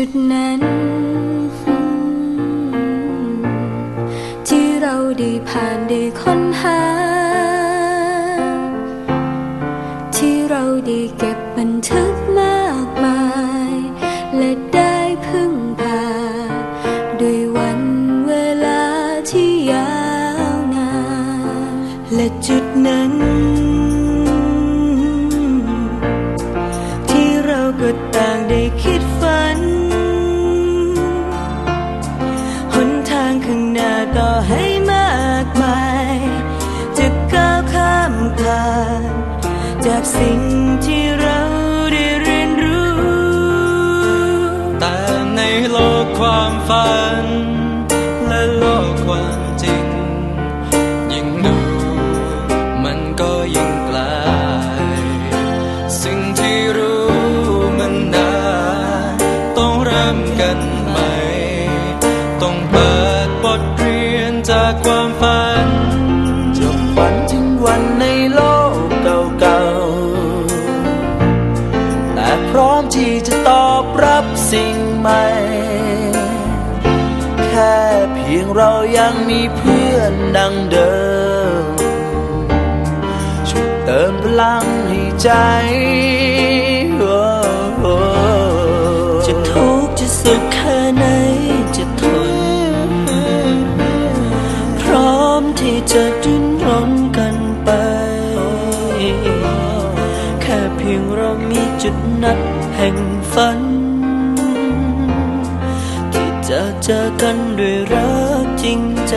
จุดนั้น ที่เราได้ผ่านได้ค้นหา ที่เราได้เก็บบันทึกมากมาย และได้พึ่งพา ด้วยวันเวลาที่ยาวนานและจุดนั้น จากสิ่งที่เราได้เรียนรู้ แต่ในโลกความฝัน และโลกความ ม แค่เพียงเรายังมีเพื่อนดังเดิม ช่วยเติมพลังให้ใจจะทุกข์จะสุขแค่ไหนจะทน พร้อมที่จะดิ้นรนกันไป แค่เพียงเรามีจุดนัดแห่งฝัน จะเจอกันด้วยรักจริงใจ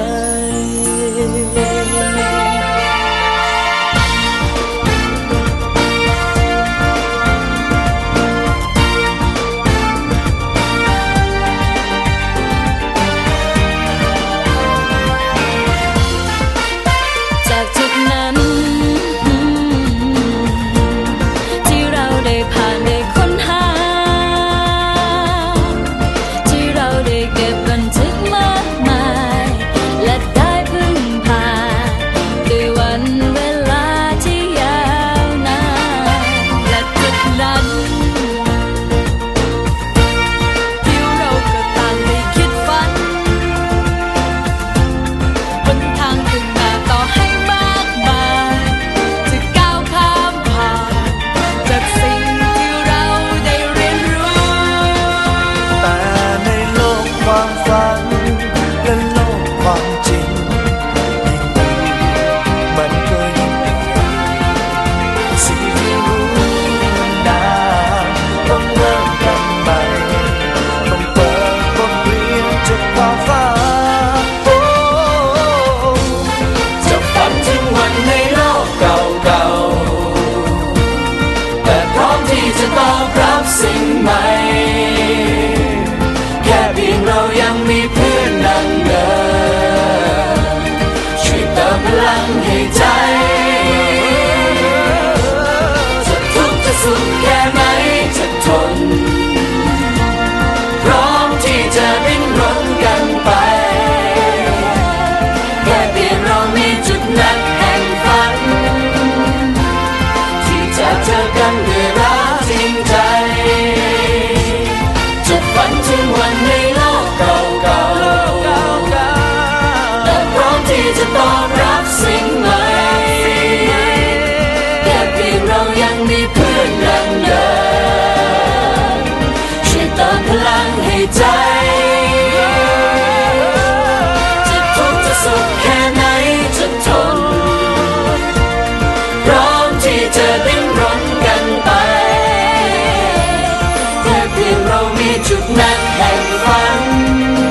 ามีจุดนักแห่งฝัน